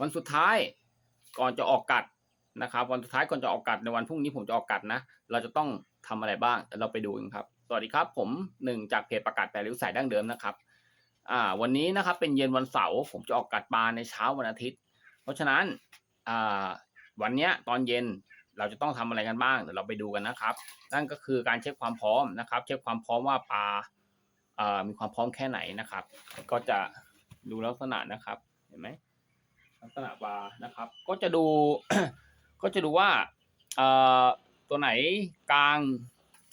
วันสุดท้ายก่อนจะออกกัดนะครับ วันสุดท้ายก่อนจะออกกัดในวันพรุ่งนี้ผมจะออกกัดนะ เราจะต้องทำอะไรบ้างเดี๋ยวเราไปดูกันครับ สวัสดีครับ ผมหนึ่งจากเพจประกาศแปลริ้วสายดั้งเดิมนะครับอ่าวันนี้นะครับเป็นเย็นวันเสาร์ผมจะออกกัดปลาในเช้าวันอาทิตย์ เพราะฉะนั้นอ่าวันเนี้ยตอนเย็นเราจะต้องทำอะไรกันบ้างเดี๋ยวเราไปดูกันนะครับ นั่นก็คือการเช็คความพร้อมนะครับ เช็คความพร้อมว่าปลาอ่อมีความพร้อมแค่ไหนนะครับ ก็จะดูลักษณะนะครับเห็นไหม ลักษณะปลานะครับ ก็จะดู ก็จะดูว่าตัวไหนกลาง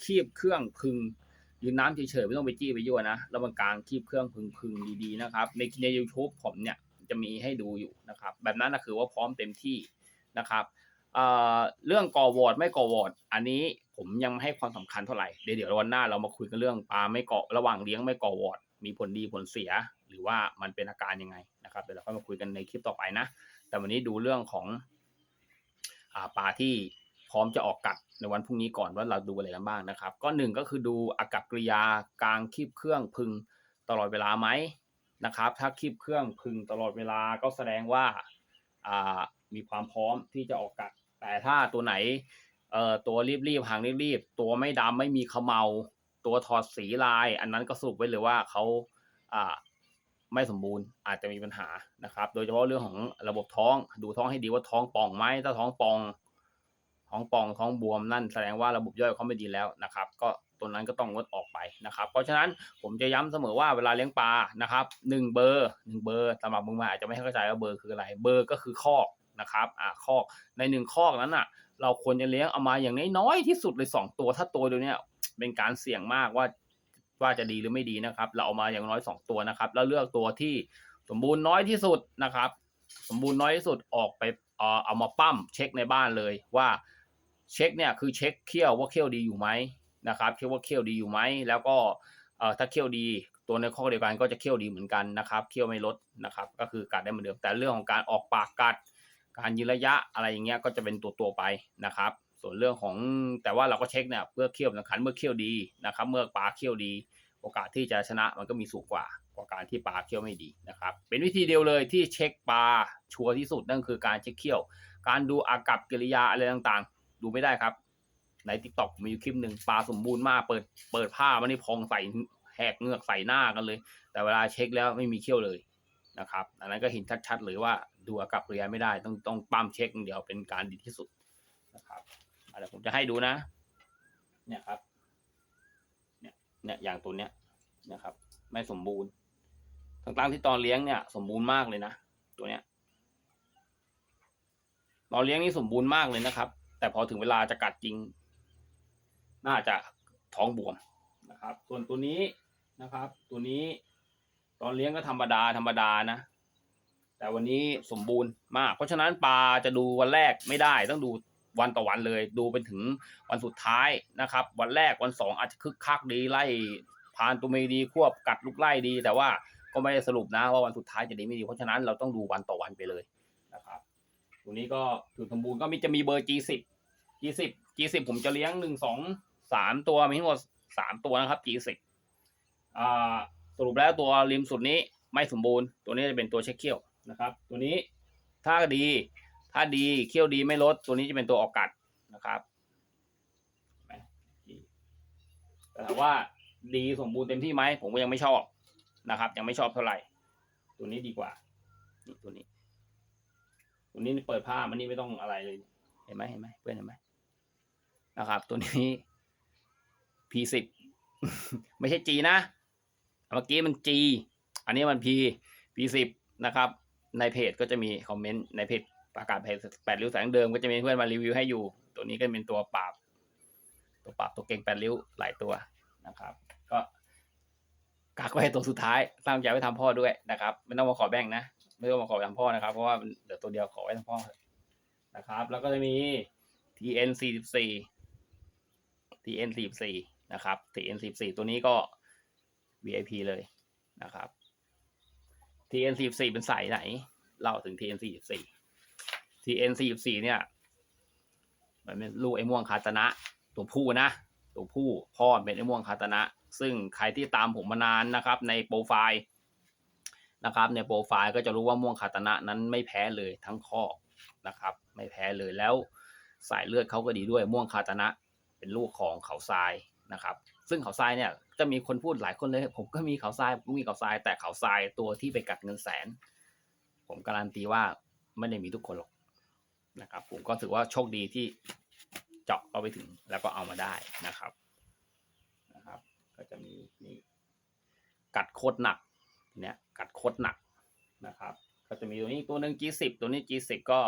คีบเครื่องพึงยืนน้ำเฉยๆไม่ต้องไปจี้ไปยั่วนะแล้วมันกลางคีบเครื่องพึงพึงดีๆนะครับ ในใน YouTube ผมเนี่ยจะมีให้ดูอยู่นะครับ แบบนั้นนะคือว่าพร้อมเต็มที่นะครับเรื่องก่อวอร์ดไม่ก่อวอร์ดอันนี้ผมยังไม่ให้ความสำคัญเท่าไหร่เดี๋ยวเดี๋ยววันหน้าเรามาคุยกันเรื่องปลาไม่เกาะระหว่างเลี้ยงไม่ก่อวอร์ดมีผลดีผลเสีย หรือว่ามันเป็นอาการยังไง นะครับเดี๋ยวเราค่อยมาคุยกันในคลิปต่อไปนะ แต่วันนี้ดูเรื่องของอ่าปลาที่พร้อมจะออกกัดในวันพรุ่งนี้ก่อนว่าเราดูอะไรกันบ้างนะครับ ก็หนึ่งก็คือดูอากับกริยากลางคีบเครื่องพึงตลอดเวลาไหมนะครับ ถ้าคีบเครื่องพึงตลอดเวลาก็แสดงว่าอ่ามีความพร้อมที่จะออกกัด แต่ถ้าตัวไหนเอ่อตัวรีบๆหางรีบๆตัวไม่ดำไม่มีเขมเมา ตัวถอดสีลาย อันนั้นก็สรุปไว้เลยว่าเขาอ่า ไม่สมบูรณ์อาจจะมีปัญหานะครับ โดยเฉพาะเรื่องของระบบท้อง ดูท้องให้ดีว่าท้องป่องไหมถ้าท้องป่อง ท้องป่องท้องบวมนั่นแสดงว่าระบบย่อยเขาไม่ดีแล้วนะครับ ก็ตัวนั้นก็ต้องงดออกไปนะครับ เพราะฉะนั้นผมจะย้ำเสมอว่าเวลาเลี้ยงปลานะครับหนึ่งเบอร์หนึ่งเบอร์สำหรับมึงมาอาจจะไม่เข้าใจว่าเบอร์คืออะไรเบอร์ก็คือคอกนะครับอ่าคอกในหนึ่งคอกนั้นอะ เราควรจะเลี้ยงเอามาอย่างน้อยที่สุดเลยสองตัวถ้าตัวเดียวเนี้ยเป็นการเสี่ยงมากว่า ว่าจะดีหรือไม่ดีนะครับ เราเอามาอย่างน้อยสองตัวนะครับ แล้วเลือกตัวที่สมบูรณ์น้อยที่สุดนะครับ สมบูรณ์น้อยที่สุดออกไปเอาเอามาปั้มเช็คในบ้านเลยว่าเช็คเนี่ยคือเช็คเคี่ยวว่าเคี่ยวดีอยู่ไหมนะครับเคี่ยวว่าเคี่ยวดีอยู่ไหมแล้วก็เออถ้าเคี่ยวดีตัวในข้อเดียวกันก็จะเคี่ยวดีเหมือนกันนะครับเคี่ยวไม่ลดนะครับ ก็คือกัดได้เหมือนเดิมแต่เรื่องของการออกปากกัด การยืนระยะอะไรอย่างเงี้ยก็จะเป็นตัวตัวไปนะครับ ส่วนเรื่องของแต่ว่าเราก็เช็คเนี่ยเพื่อเคี่ยวสำคัญเมื่อเคี่ยวดีนะครับ เมื่อปลาเคี่ยวดี โอกาสที่จะชนะมันก็มีสูงกว่ากว่าการที่ปลาเคี่ยวไม่ดีนะครับ เป็นวิธีเดียวเลยที่เช็คปลาชัวร์ที่สุดนั่นคือการเช็คเคี่ยว การดูอากับกิริยาอะไรต่างๆ ดูไม่ได้ครับ ในทิกตอกมีคลิปหนึ่งปลาสมบูรณ์มากเปิดเปิดผ้ามันนี่พองใส่แหกเงือกใส่หน้ากันเลย แต่เวลาเช็คแล้วไม่มีเคี่ยวเลยนะครับอันนั้นก็เห็นชัดๆเลยว่าดูอากับกิริยาไม่ได้ต้องต้องปั๊มเช็คอย่งเดียวเป็นการดีที่สุดนะครับ เดี๋ยวผมจะให้ดูนะ เนี่ยครับ เนี่ยเนี่ยอย่างตัวเนี้ยนะครับ ไม่สมบูรณ์ทั้งๆที่ตอนเลี้ยงเนี่ย สมบูรณ์มากเลยนะตัวเนี้ยตอนเลี้ยงนี่สมบูรณ์มากเลยนะครับ แต่พอถึงเวลาจะกัดจริง น่าจะท้องบวมนะครับ ส่วนตัวนี้นะครับ ตัวนี้ตอนเลี้ยงก็ธรรมดาธรรมดานะ แต่วันนี้สมบูรณ์มาก เพราะฉะนั้นปลาจะดูวันแรกไม่ได้ต้องดู วันต่อวันเลย ดูเป็นถึงวันสุดท้ายนะครับ วันแรกวันสองอาจจะคึกคักดีไล่พานตัวเมดีควบกัดลูกไล่ดี แต่ว่าก็ไม่ได้สรุปนะว่าวันสุดท้ายจะดีไม่ดีเพราะฉะนั้นเราต้องดูวันต่อวันไปเลยนะครับตัวนี้ก็ถือสมบูรณ์ก็มีจะมีเบอร์ G10 G10 G10 ผมจะเลี้ยงหนึ่งสองสามตัวมีทั้งหมดสามตัวนะครับ G10 อ่าสรุปแล้วตัวริมสุดนี้ไม่สมบูรณ์ ตัวนี้จะเป็นตัวเช็คเขี้ยวนะครับ ตัวนี้ถ้าดี ถ้าดีเขี้ยวดีไม่ลด ตัวนี้จะเป็นตัวออกกัดนะครับแต่ถามว่าดีสมบูรณ์เต็มที่ไหมผมก็ยังไม่ชอบนะครับ ยังไม่ชอบเท่าไหร่ ตัวนี้ดีกว่านี่ตัวนี้ ตัวนี้เปิดผ้ามันนี่ไม่ต้องอะไรเลย เห็นไหมเห็นไหมเพื่อนเห็นไหมนะครับ ตัวนี้ P10 ไม่ใช่ G นะเมื่อกี้มัน G อันนี้มัน P P10 นะครับ ในเพจก็จะมีคอมเมนต์ในเพจ ประกาศเพจแปดริ้วแสงเดิมก็จะมีเพื่อนมารีวิวให้อยู่ ตัวนี้ก็เป็นตัวปราบ ตัวปราบตัวเก่งแปดริ้วหลายตัวนะครับ ก็กักไว้ตัวสุดท้ายตั้งใจไว้ทำพ่อด้วยนะครับไม่ต้องมาขอแบ่งนะไม่ต้องมาขอทำพ่อนะครับ เพราะว่ามันเหลือตัวเดียวขอไว้ทำพ่อนะครับ แล้วก็จะมี TN 44 TN 44นะครับ TN 44ตัวนี้ก็ VIP เลยนะครับ TN 44เป็นสายไหน เล่าถึง TN 44 TN 44เนี่ย มันเป็นลูกไอ้ม่วงคาตนะ ตัวผู้นะ ตัวผู้พ่อเป็นไอ้ม่วงคาตนะ ซึ่งใครที่ตามผมมานานนะครับ ในโปรไฟล์นะครับ ในโปรไฟล์ก็จะรู้ว่าม่วงคาตนะนั้นไม่แพ้เลยทั้งข้อนะครับ ไม่แพ้เลยแล้วสายเลือดเขาก็ดีด้วยม่วงคาตนะ เป็นลูกของเขาทรายนะครับ ซึ่งเขาทรายเนี่ยจะมีคนพูดหลายคนเลย ผมก็มีเขาทรายผมมีเขาทรายแต่เขาทรายตัวที่ไปกัดเงินแสน ผมการันตีว่าไม่ได้มีทุกคนหรอก นะครับ ผมก็ถือว่าโชคดีที่เจาะเข้าไปถึงแล้วก็เอามาได้นะครับนะครับ ก็จะมีนี่กัดโคตรหนักเนี่ยกัดโคตรหนักนะครับ ก็จะมีตัวนี้ตัวหนึ่ง G10 ตัวนี้ G10 ก็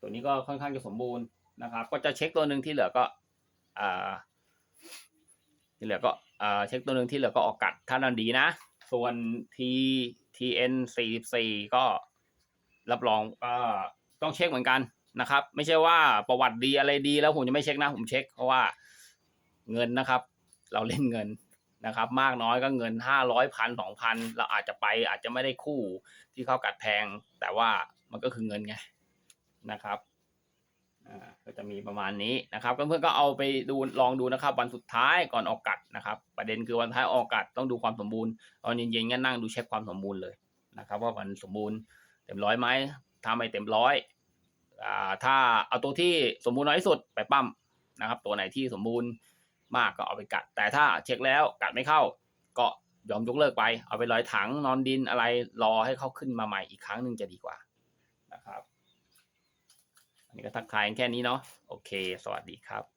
ตัวนี้ก็ค่อนข้างจะสมบูรณ์นะครับ ก็จะเช็คตัวหนึ่งที่เหลือก็อ่าที่เหลือก็อ่าเช็คตัวหนึ่งที่เหลือก็ออกกัดถ้านันดีนะ ส่วน T TN 44 ก็รับรองก็ ต้องเช็คเหมือนกันนะครับ ไม่ใช่ว่าประวัติดีอะไรดีแล้วผมจะไม่เช็คนะผมเช็ค เพราะว่าเงินนะครับ เราเล่นเงินนะครับ มากน้อยก็เงินห้าร้อยพันสองพันเราอาจจะไปอาจจะไม่ได้คู่ที่เขากัดแพง แต่ว่ามันก็คือเงินไงนะครับก็จะมีประมาณนี้นะครับเพื่อนๆก็เอาไปดูลองดูนะครับ วันสุดท้ายก่อนออกกัดนะครับ ประเด็นคือวันท้ายออกกัดต้องดูความสมบูรณ์ตอนเย็นๆงั้นนั่งดูเช็คความสมบูรณ์เลยนะครับ ว่ามันสมบูรณ์เต็มร้อยไหมถ้าไมเต็มร้อย ถ้าเอาตัวที่สมบูรณ์น้อยที่สุดไปปั้มนะครับ ตัวไหนที่สมบูรณ์มากก็เอาไปกัด แต่ถ้าเช็คแล้วกัดไม่เข้า ก็ยอมยกเลิกไป เอาไปลอยถังนอนดินอะไรรอให้เขาขึ้นมาใหม่อีกครั้งหนึ่งจะดีกว่านะครับ อันนี้ก็ทักทายแค่นี้เนาะโอเค สวัสดีครับ